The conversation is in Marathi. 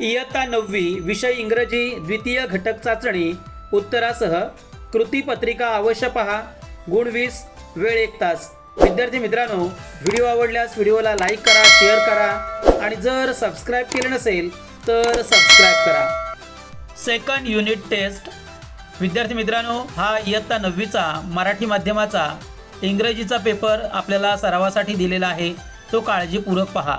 इयत्ता नववी विषय इंग्रजी द्वितीय घटक चाचणी. उत्तरासह कृतीपत्रिका अवश्य पहा. गुण वीस वेळ एक तास. विद्यार्थी मित्रांनो व्हिडिओ आवडल्यास व्हिडिओला लाईक करा शेअर करा आणि जर सबस्क्राईब केले नसेल तर सबस्क्राईब करा. Second unit test. विद्यार्थी मित्रांनो हा इयत्ता नववीचा मराठी माध्यमाचा इंग्रजीचा पेपर आपल्याला सरावासाठी दिलेला आहे. तो काळजीपूर्वक पहा.